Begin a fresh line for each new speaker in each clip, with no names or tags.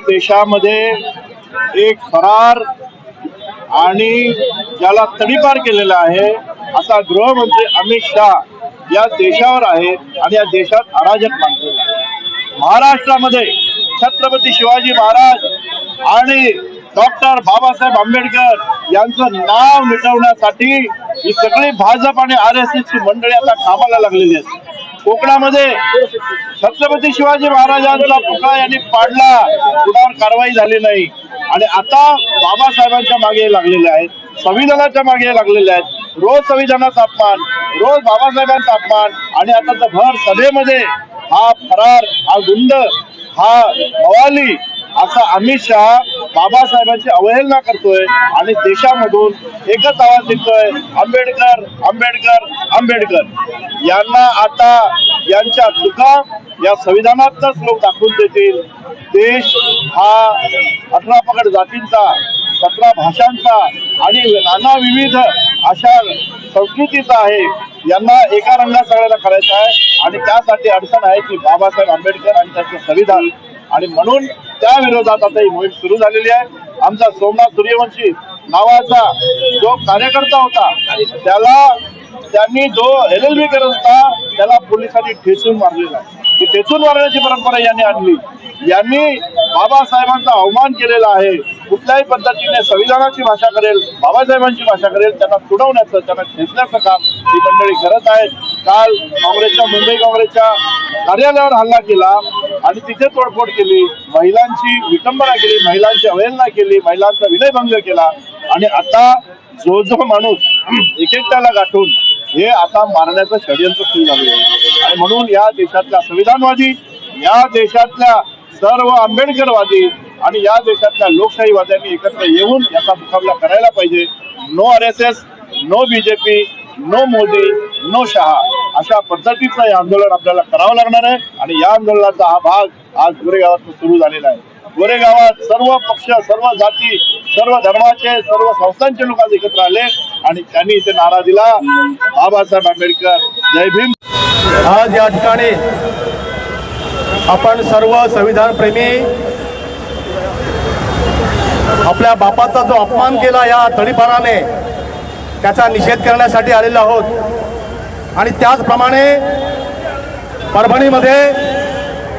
देशामध्ये एक फरार आणि ज्याला तडीपार केलेला आहे असा गृहमंत्री अमित शाह या देशावर आहे आणि या देशात अराजक मानलेला आहे महाराष्ट्रामध्ये छत्रपती शिवाजी महाराज आणि डॉक्टर बाबासाहेब आंबेडकर यांचं नाव मिटवण्यासाठी ही सगळी भाजप आणि आर एस एसची मंडळी आता कामाला लागलेली आहेत. कोकणामध्ये छत्रपती शिवाजी महाराजांचा पुतळा यांनी पाडला. कुणावर कारवाई झाली नाही. आणि आता बाबासाहेबांच्या मागे लागलेले आहेत. संविधानाच्या मागे लागलेले आहेत. रोज संविधानाचा अपमान रोज बाबासाहेबांचा अपमान. आणि आता तर भर सभेमध्ये हा फरार हा गुंड हा मवाली आता अमित शहा बाबासाहेबांची अवहेलना करतोय आणि देशामधून एकच आवाज निघतोय आंबेडकर आंबेडकर आंबेडकर. यांना आता यांच्या चुका या संविधानातच लोक दाखवून देतील. देश हा अठरा पकड जातींचा सतरा भाषांचा आणि नाना विविध अशा संस्कृतीचा आहे. यांना एका रंगात सगळ्यांना करायचं आहे आणि त्यासाठी अडचण आहे की बाबासाहेब आंबेडकर आणि त्यांचं संविधान. आणि म्हणून त्या विरोधात आता ही मोहीम सुरू झालेली आहे आमचा सोमनाथ सूर्यवंशी नावाचा जो कार्यकर्ता होता त्याला त्यांनी जो एल एल बी करत होता त्याला पोलिसांनी ठेचून मारलेला आहे. ही ठेचून मारण्याची परंपरा यांनी आणली यांनी बाबासाहेबांचा अवमान केलेला आहे. कुठल्याही पद्धतीने संविधानाची भाषा करेल बाबासाहेबांची भाषा करेल त्यांना तुडवण्याचं त्यांना खेचण्याचं काम ही मंडळी करत आहेत. काल काँग्रेसच्या मुंबई काँग्रेसच्या कार्यालयावर हल्ला केला आणि तिथे तोडफोड केली. महिलांची विटंबना केली महिलांची अवहेलना केली महिलांचा विनयभंग केला. आणि आता जो जो माणूस एक एकट्याला गाठून हे आता मारण्याचं षडयंत्र सुरू झालं आहे. आणि म्हणून या देशातल्या संविधानवादी या देशातल्या सर्व आंबेडकरवादी आणि या देशातल्या लोकशाहीवाद्यांनी एकत्र येऊन याचा मुकाबला करायला पाहिजे. No R S S no BJP no Modi no Shah अशा पद्धतीचं हे आंदोलन आपल्याला करावं लागणार आहे आणि या आंदोलनाचा हा भाग आज गोरेगावात सुरू झालेला आहे. गोरेगावात सर्व पक्ष सर्व जाती सर्व धर्माचे सर्व संस्थांचे लोक आज एकत्र आले आणि त्यांनी इथे नारा दिला. बाबासाहेब आंबेडकर जय भीम.
आज या ठिकाणी आपण सर्व संविधान प्रेमी आपल्या बापाचा जो अपमान केला या तडीपाराने त्याचा निषेध करण्यासाठी आलेलो आहोत. आणि त्याचप्रमाणे परभणीमध्ये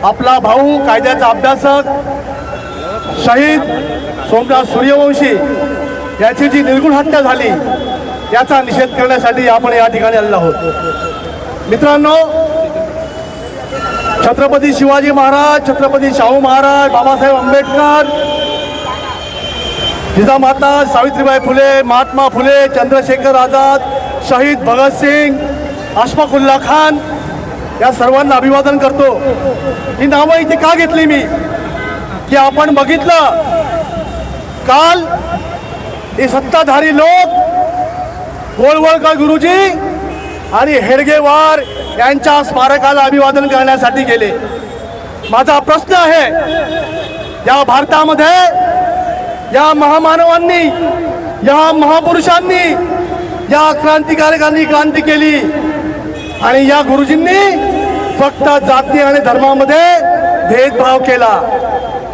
आपला भाऊ कायद्याचा अभ्यासक शहीद सोमनाथ सूर्यवंशी याची जी निर्गुण हत्या झाली याचा निषेध करण्यासाठी आपण या ठिकाणी आलेलो आहोत. मित्रांनो छत्रपती शिवाजी महाराज छत्रपती शाहू महाराज बाबासाहेब आंबेडकर जिजामाता सावित्रीबाई फुले महात्मा फुले चंद्रशेखर आझाद शहीद भगतसिंग अशफाकुल्ला खान या सर्वांना अभिवादन करतो. ही नावं इथे का घेतली मी? की आपण बघितलं काल हे सत्ताधारी लोक गोळवळकर गुरुजी? आणि हेडगेवार यांच्या स्मारकाला अभिवादन करण्यासाठी गेले. माझा प्रश्न आहे या भारतामध्ये या महामानवांनी या महापुरुषांनी या क्रांतिकारकांनी क्रांती केली आणि या गुरुजींनी फक्त जाती आणि धर्मामध्ये भेदभाव केला.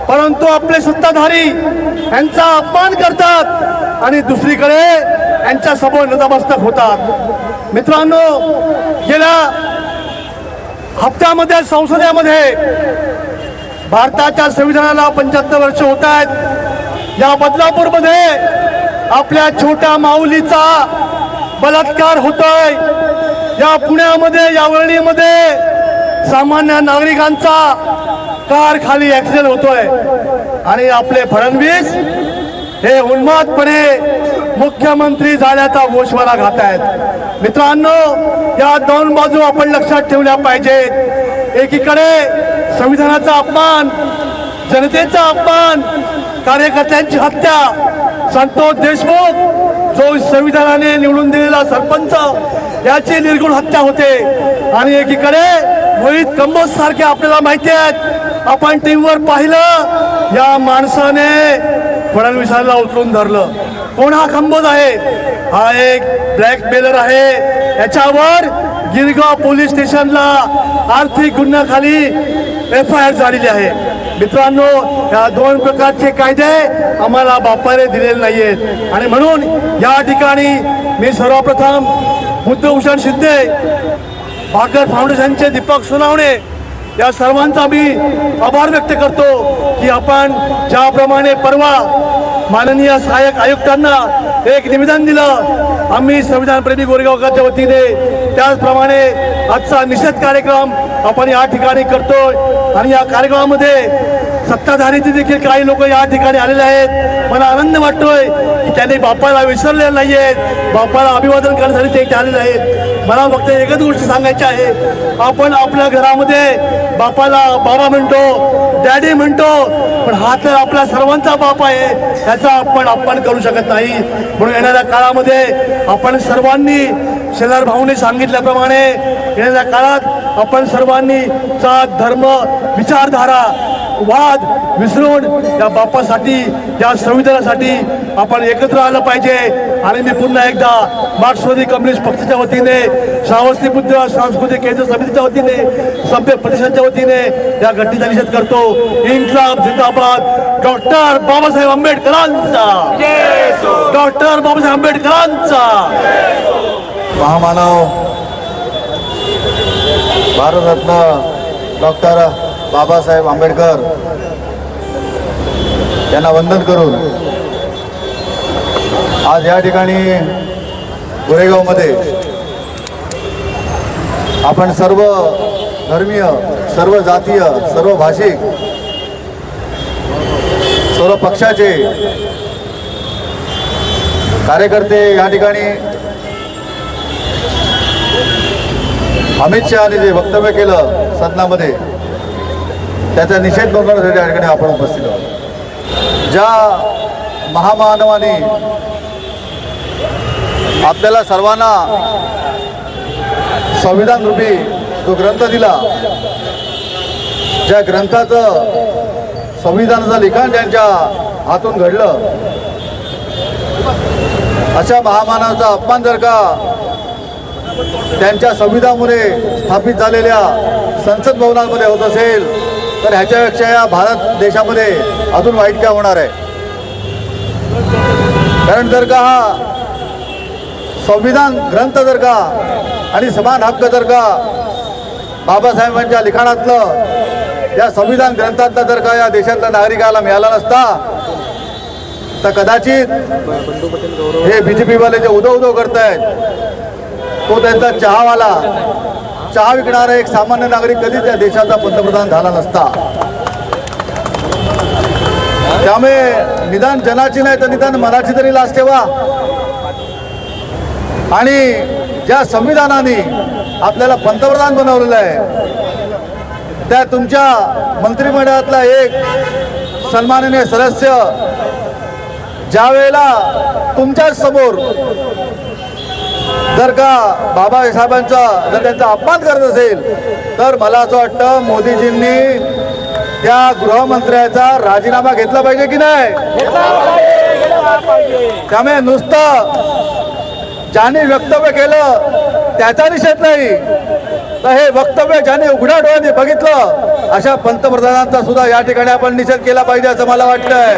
परंतु आपले सत्ताधारी यांचा अपमान करतात आणि दुसरीकडे यांच्या समोर नतमस्तक होतात. मित्रांनो गेल्या हप्त्यामध्ये संसदेमध्ये भारताच्या संविधानाला पंच्याहत्तर वर्ष होत आहेत. या बदलापूरमध्ये आपल्या छोट्या माऊलीचा बलात्कार होतोय. या पुण्यामध्ये या वरळीमध्ये सामान्य नागरिकांचा कार खाली ऍक्सिडेंट होतोय. आणि आपले फडणवीस हे उन्मादपणे मुख्यमंत्री झाल्याचा गोषवारा घात आहेत. मित्रांनो या दोन बाजू आपण लक्षात ठेवल्या पाहिजेत. एकीकडे संविधानाचा अपमान जनतेचा अपमान कार्यकर्त्यांची हत्या संतोष देशमुख जो संविधानाने निवडून दिलेला सरपंच याची निर्गुण हत्या होते. आणि एकीकडे मोहित कंबोज सारखे आपल्याला माहिती आहेत. आपण टीव्हीवर पाहिलं या माणसाने फडणवीसांना उचलून धरलं. कोण हा खंबोज आहे? हा एक ब्लॅक बेलर आहे. याच्यावर गिरगाव पोलीस स्टेशनला आर्थिक गुन्ह्याखाली एफ आय आर झालेली आहे. मित्रांनो या दोन प्रकारचे कायदे आम्हाला बापाने दिलेले नाहीयेत. आणि म्हणून या ठिकाणी मी सर्वप्रथम बुद्धभूषण शिंदे भाकर फाउंडेशनचे दीपक सोनावणे या सर्वांचा मी आभार व्यक्त करतो की आपण ज्याप्रमाणे परवा माननीय सहाय्यक आयुक्तांना एक निवेदन दिलं. आम्ही संविधानप्रेमी गोरेगावकरच्या वतीने त्याचप्रमाणे आजचा निषेध कार्यक्रम आपण या ठिकाणी करतोय. आणि या कार्यक्रमामध्ये सत्ताधारीचे देखील काही लोक या ठिकाणी आलेले आहेत. मला आनंद वाटतोय की त्यांनी बापाला विसरलेले नाही आहेत बापाला अभिवादन करण्यासाठी ते इथे आलेले आहेत. मला फक्त एकच गोष्ट सांगायची आहे. आपण आपल्या घरामध्ये बापाला बाबा म्हणतो डॅडी म्हणतो पण हा तर आपला सर्वांचा बाप आहे. त्याचा आपण अपमान करू शकत नाही. म्हणून येणाऱ्या काळामध्ये आपण सर्वांनी शेलार भाऊने सांगितल्याप्रमाणे येणाऱ्या काळात आपण सर्वांनी जात धर्म विचारधारा वाद विसरून या बापासाठी या संविधानासाठी आपण एकत्र आलं पाहिजे. आणि मी पुन्हा एकदा मार्क्सवादी कम्युनिस्ट पक्षाच्या वतीने श्रावस्ती बुद्ध सांस्कृतिक केंद्र समितीच्या वतीने सभ्य परिषदच्या वतीने या घटनेचा निषेध करतो. इन्क्लाब जिंदाबाद. डॉक्टर बाबासाहेब आंबेडकरांचा. डॉक्टर बाबासाहेब आंबेडकरांचा.
महामानव भारतरत्न डॉक्टर बाबासाहेब आंबेडकर. यांना वंदन करून आज या ठिकाणी गोरेगावमध्ये आपण सर्व धर्मीय सर्व जातीय सर्व भाषिक सर्व पक्षाचे कार्यकर्ते या ठिकाणी अमित शहाने जे वक्तव्य केलं सदनामध्ये त्याचा निषेध नोंदवण्यासाठी या ठिकाणी आपण उपस्थित आहोत. ज्या महामानवाने आपल्याला सर्वांना संविधान रूपी जो ग्रंथ दिला ज्या ग्रंथाचं संविधानाचं लिखाण त्यांच्या हातून घडलं अशा महामानवाचा अपमान जर का त्यांच्या संविधानामुळे स्थापित झालेल्या संसद भवनामध्ये होत असेल तर ह्याच्यापेक्षा या भारत देशामध्ये अजून वाईट काय होणार आहे? कारण जर का हा संविधान ग्रंथ जर का आणि समान हक्क जर का बाबासाहेबांच्या लिखाणातलं या संविधान ग्रंथातलं जर का या देशातल्या नागरिकाला मिळाला नसता तर कदाचित हे बी जे पीवाले जे उदो उदो करतायत तो त्यांचा चहावाला चहा विकणारा एक सामान्य नागरिक कधीच या देशाचा पंतप्रधान झाला नसता. त्यामुळे निदान जनाची नाही तर निदान मनाची तरी लाच ठेवा. आणि ज्या संविधानाने आपल्याला पंतप्रधान बनवलेलं आहे त्या तुमच्या मंत्रिमंडळातला एक सन्माननीय सदस्य ज्या वेळेला तुमच्याच समोर जर का बाबासाहेबांचा जर त्यांचा अपमान करत असेल तर मला असं वाटतं मोदीजींनी त्या गृहमंत्र्याचा राजीनामा घेतला पाहिजे की नाही? त्यामुळे नुसतं ज्याने वक्तव्य केलं त्याचा निषेध नाही. तर हे वक्तव्य ज्याने उघड्या डोळ्याने बघितलं अशा पंतप्रधानांचा सुद्धा या ठिकाणी आपण निषेध केला पाहिजे असं मला वाटतंय.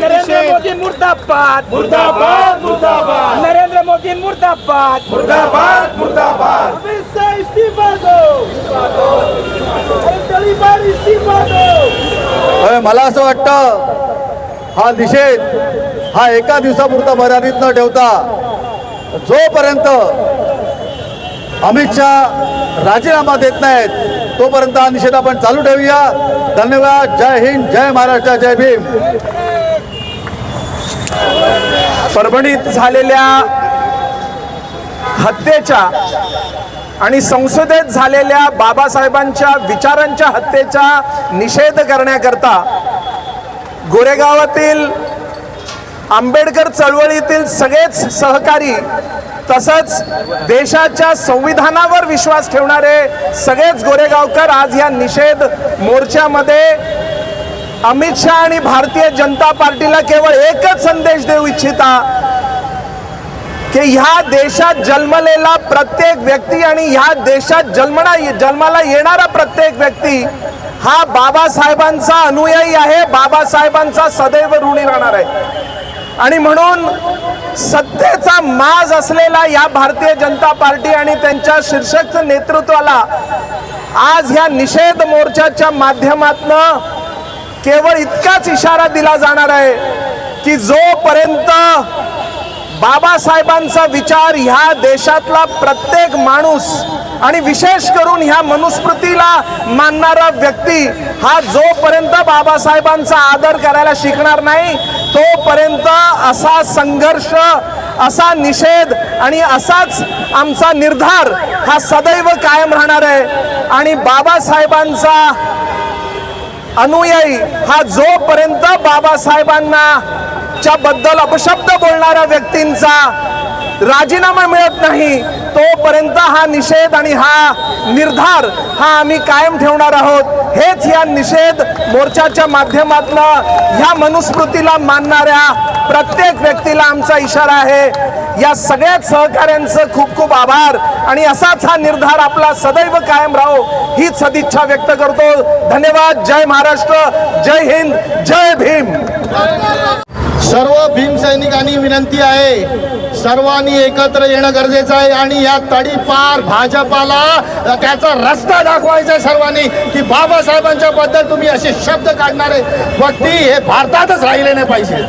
नरेंद्र मोदी मुर्दाबाद. मुर्दाबाद मुर्दाबाद. नरेंद्र मोदी मुर्दाबाद. मुर्दाबाद मुर्दाबाद. अमित शाह इस्तीफा दो अरे तळीबार इस्तीफा दो
अरे मला असं वाटतं हा निषेध हा एका दिवसापुरता मर्यादित न ठेवता जोपर्यंत अमित शहा राजीनामा देत नाहीत. तोपर्यंत हा निषेध आपण चालू ठेवूया. धन्यवाद. जय हिंद जय महाराष्ट्र जय भीम.
परभणीत झालेल्या हत्येच्या आणि संसदेत झालेल्या बाबासाहेबांच्या विचारांच्या हत्येचा निषेध करण्याकरता गोरेगावातील आंबेडकर चळवळीतील सगळेच सहकारी तसंच देशाच्या संविधानावर विश्वास ठेवणारे सगळेच गोरेगावकर आज या निषेध मोर्चामध्ये अमित शहा आणि भारतीय जनता पार्टीला केवळ एकच संदेश देऊ इच्छिता की ह्या देशात जन्मलेला प्रत्येक व्यक्ती आणि ह्या देशात जन्मना जन्माला येणारा प्रत्येक व्यक्ती हा बाबासाहेबांचा अनुयायी आहे बाबासाहेबांचा सदैव ऋणी राहणार आहे. आणि म्हणून सत्तेचा माज असलेला या भारतीय जनता पार्टी आणि त्यांच्या शीर्षक नेतृत्वाला आज ह्या निषेध मोर्चाच्या माध्यमातनं केवळ इतकाच इशारा दिला जाणार आहे की जोपर्यंत बाबासाहेबांचा विचार ह्या देशातला प्रत्येक माणूस आणि विशेष करून ह्या मनुस्मृतीला मानणारा व्यक्ती हा जोपर्यंत बाबासाहेबांचा आदर करायला शिकणार नाही तोपर्यंत असा संघर्ष असा निषेध आणि असाच आमचा निर्धार हा सदैव कायम राहणार आहे. आणि बाबासाहेबांचा अनुयायी हा जोपर्यंत बाबासाहेबांना च्या बद्दल अपशब्द बोलणाऱ्या व्यक्तींचा राजीनामा मिळत नाही तोपर्यंत हा निषेध आणि हा निर्धार हा आम्ही कायम ठेवणार आहोत. हेच या निषेध मोर्चाच्या माध्यमातलं ह्या मनुस्मृतीला मानणाऱ्या प्रत्येक व्यक्तीला आमचा इशारा आहे. या सगळ्याच सहकाऱ्यांचं खूप खूप आभार आणि असाच हा निर्धार आपला सदैव कायम राहो हीच सदिच्छा व्यक्त करतो. धन्यवाद. जय महाराष्ट्र. जय हिंद. जय भीम.
सर्व भीमसैनिकांनी विनंती आहे सर्वांनी एकत्र येणं गरजेचं आहे आणि या तडीपार भाजपाला त्याचा रस्ता दाखवायचा आहे सर्वांनी की बाबासाहेबांच्या बद्दल तुम्ही असे शब्द काढणारे व्यक्ती हे भारतातच राहिले नाही पाहिजे.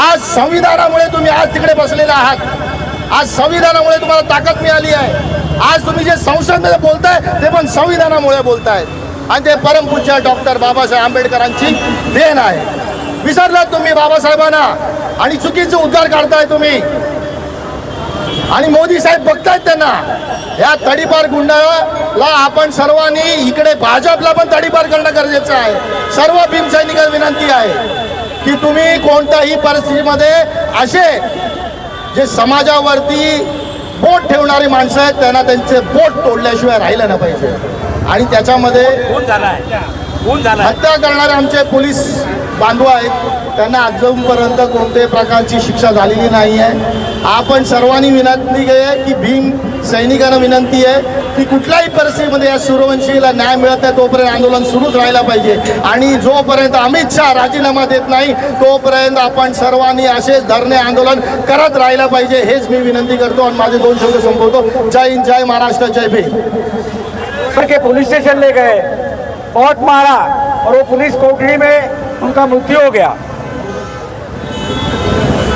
आज संविधानामुळे तुम्ही आज तिकडे बसलेले आहात. आज संविधानामुळे तुम्हाला ताकद मिळाली आहे. आज तुम्ही जे संसदेमध्ये बोलताय ते पण संविधानामुळे बोलताय. आणि ते परमपूज्य डॉक्टर बाबासाहेब आंबेडकरांची देण आहे. विसरलात तुम्ही बाबासाहेबांना? आणि चुकीचे उद्गार काढताय तुम्ही. आणि मोदी साहेब बघतायत त्यांना. या तडीपार गुंडाला आपण सर्वांनी इकडे भाजपला पण तडीपार करणं गरजेचं आहे. सर्व भीमसैनिकांना विनंती आहे की तुम्ही कोणत्याही परिस्थितीमध्ये असे जे समाजावरती बोट ठेवणारी माणसं आहेत त्यांना त्यांचे बोट तोडल्याशिवाय राहिलं ना पाहिजे. आणि त्याच्यामध्ये हत्या करणारे आमचे पोलीस बांधव आहेत. त्यांना अजूनपर्यंत कोणत्याही प्रकारची शिक्षा झालेली नाही आहे. आपण सर्वांनी विनंती आहे की भीम सैनिकांना विनंती आहे की कुठल्याही परिस्थितीमध्ये या सूर्यवंशीला न्याय मिळत नाही तोपर्यंत आंदोलन सुरूच राहायला पाहिजे. आणि जोपर्यंत अमित शहा राजीनामा देत नाही तोपर्यंत आपण सर्वांनी असेच धरणे आंदोलन करत राहायला पाहिजे हेच मी विनंती करतो आणि माझे दोन शब्द संपवतो. जय हिंद जय महाराष्ट्र जय भीम.
के पुलिस स्टेशन ले गए बहुत मारा और वो पुलिस कोठरी में उनका मृत्यु हो गया।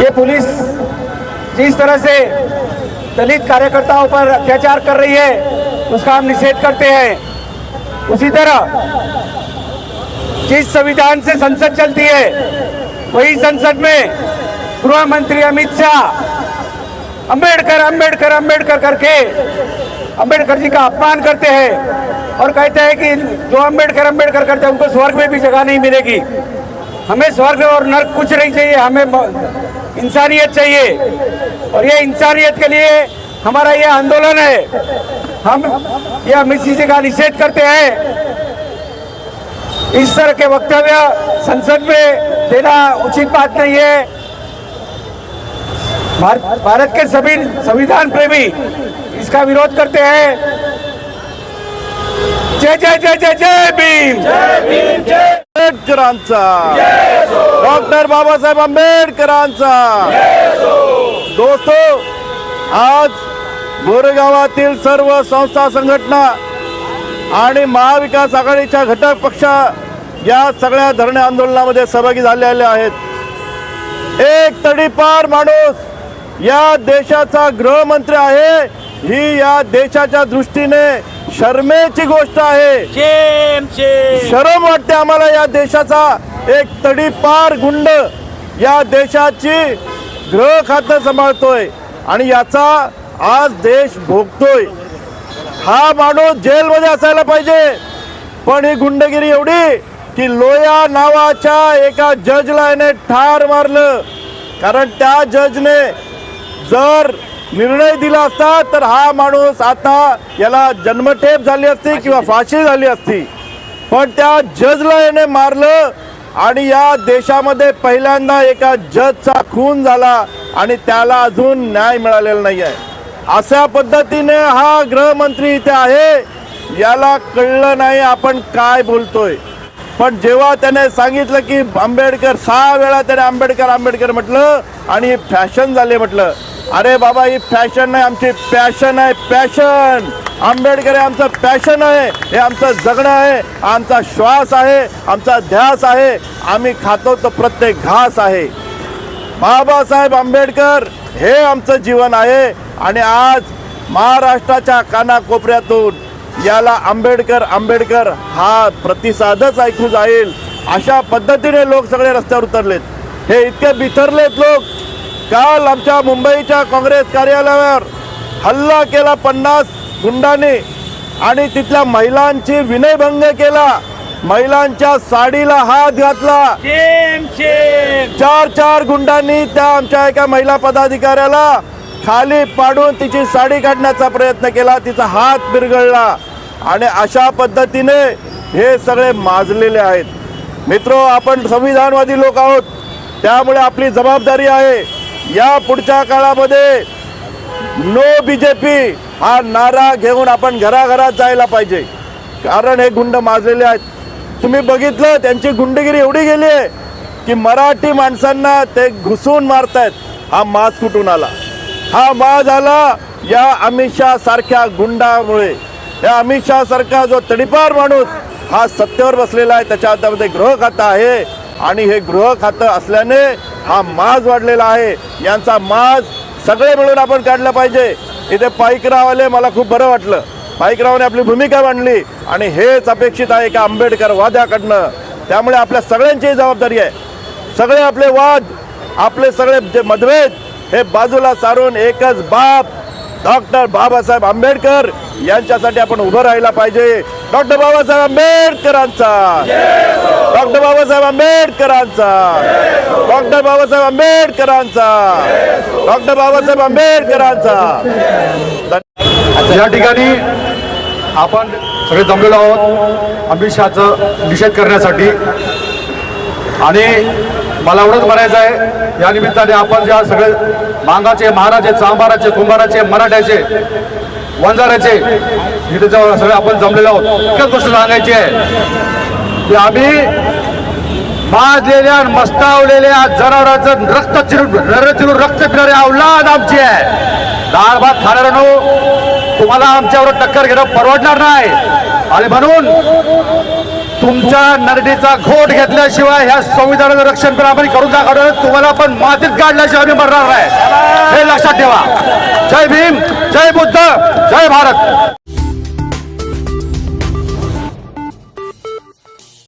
ये पुलिस जिस तरह से दलित कार्यकर्ताओं पर अत्याचार कर रही है, उसका हम निषेध करते हैं। उसी तरह जिस संविधान से संसद चलती है, वही संसद में गृह मंत्री अमित शाह, अंबेडकर अंबेडकर अंबेडकर करके अंबेडकर जी का अपमान करते हैं और कहते हैं कि जो अंबेडकर अंबेडकर करते हैं, उनको स्वर्ग में भी जगह नहीं मिलेगी। हमें स्वर्ग और नर्क कुछ नहीं चाहिए, हमें इंसानियत चाहिए और ये इंसानियत के लिए हमारा ये आंदोलन है हम ये अमित सिंह जी का निषेध करते हैं इस तरह के वक्तव्य संसद में देना उचित बात नहीं है भारत भारत के सभी संविधान प्रेमी इसका विरोध करते हैं जय जय जय जय जय भीम
आंबेडकरांचा डॉक्टर बाबासाहेब आंबेडकरांचा. दोस्तो आज गोरेगावातील सर्व संस्था संघटना आणि महाविकास आघाडीच्या घटक पक्ष या सगळ्या धरणे आंदोलनामध्ये सहभागी झालेले आहेत. एक तडीपार माणूस या देशाचा गृहमंत्री आहे ही या देशाच्या दृष्टीने शर्मेची गोष्ट आहे. शरम वाटते आम्हाला या देशाचा. एक तडीपार गुंड या देशाची गृह खातं सांभाळतोय आणि याचा आज देश भोगतोय. हा माणूस जेलमध्ये असायला पाहिजे. पण ही गुंडगिरी एवढी की लोया नावाच्या एका जजला याने ठार मारलं. कारण त्या जजने जर निर्णय दिला असता तर हा माणूस आता याला जन्मठेप झाली असती किंवा फाशी झाली असती. पण त्या जजला याने मारलं आणि या देशामध्ये पहिल्यांदा एका जजचा खून झाला आणि त्याला अजून न्याय मिळालेला नाही आहे अशा पद्धतीने हा गृहमंत्री इथे आहे याला कळलं नाही आपण काय बोलतोय. पण जेव्हा त्याने सांगितलं की आंबेडकर सहा वेळा त्याने आंबेडकर आंबेडकर म्हटलं आणि फॅशन झाले म्हटलं अरे बाबा ही फॅशन नाही आमची पॅशन आहे पॅशन आंबेडकर हे आमचं पॅशन आहे हे आमचं जगणं आहे आमचा श्वास आहे आमचा ध्यास आहे आम्ही खातो तो प्रत्येक घास आहे. बाबासाहेब आंबेडकर हे आमचं जीवन आहे आणि आज महाराष्ट्राच्या कानाकोपऱ्यातून याला आंबेडकर आंबेडकर हा प्रतिसादच ऐकू जाईल. अशा पद्धतीने लोक सगळे रस्त्यावर उतरलेत. हे इतके बिथरलेत लोक काल आमच्या मुंबईच्या काँग्रेस कार्यालयावर हल्ला केला पन्नास गुंडांनी आणि तिथल्या महिलांची विनयभंग केला. महिलांच्या साडीला हात घातला. चार चार गुंडांनी त्या आमच्या एका महिला पदाधिकाऱ्याला खाली पाडून तिची साडी काढण्याचा प्रयत्न केला. तिचा हात बिरगळला आणि अशा पद्धतीने हे सगळे माजलेले आहेत. मित्रो आपण संविधानवादी लोक आहोत. त्यामुळे आपली जबाबदारी आहे. या पुढच्या काळामध्ये नो बीजेपी हा नारा घेऊन आपण घराघरात जायला पाहिजे. कारण हे गुंड माजलेले आहेत. तुम्ही बघितलं त्यांची गुंडगिरी एवढी गेली आहे की मराठी माणसांना ते घुसून मारतायत. हा माज कुठून आला? हा माज आला या अमित शहा सारख्या गुंडामुळे. या अमित शहा सारखा जो तडीपार माणूस हा सत्तेवर बसलेला आहे त्याच्या हातामध्ये गृह खाता आहे. आणि हे गृह खातं असल्याने हा माज वाढलेला आहे. यांचा माज सगळे मिळून आपण काढला पाहिजे. इथे पाईकरावले मला खूप बरं वाटलं. पाईकरावने आपली भूमिका मांडली आणि हेच अपेक्षित आहे का आंबेडकर वाद्याकडनं. त्यामुळे आपल्या सगळ्यांचीही जबाबदारी आहे. सगळे आपले वाद आपले सगळे जे मतभेद हे बाजूला सारून एकच बाप डॉक्टर बाबासाहेब आंबेडकर यांच्यासाठी आपण उभं राहायला पाहिजे. डॉक्टर बाबासाहेब आंबेडकरांचा. डॉक्टर बाबासाहेब आंबेडकरांचा. डॉक्टर बाबासाहेब आंबेडकरांचा. डॉक्टर बाबासाहेब आंबेडकरांचा.
या ठिकाणी आपण सगळे जमलेलो आहोत. अमित शहाचं निषेध करण्यासाठी. आणि मला एवढंच म्हणायचं आहे या निमित्ताने आपण ज्या सगळे मांगाचे महाराजे चांबाराचे कुंभाराचे मराठ्याचे वंजाराचे इथे सगळे आपण जमलेलो आहोत. एकच गोष्ट सांगायची आहे. की आम्ही भाजलेल्या मस्तावलेल्या जनावरांचं रक्त चिरून नर रक्त पिणारे अवलाद आमची आहे. डाळ भात खाणाऱ्यानो तुम्हाला आमच्यावर टक्कर घेणं परवडणार नाही. आणि म्हणून तुमच्या नरडीचा घोट घेतल्याशिवाय ह्या संविधानाचं रक्षण पण आपण करून दाखवणार तुम्हाला पण मातीत काढल्याशिवाय आम्ही मरणार नाही. हे लक्षात ठेवा. जय भीम जय बुद्ध जय भारत.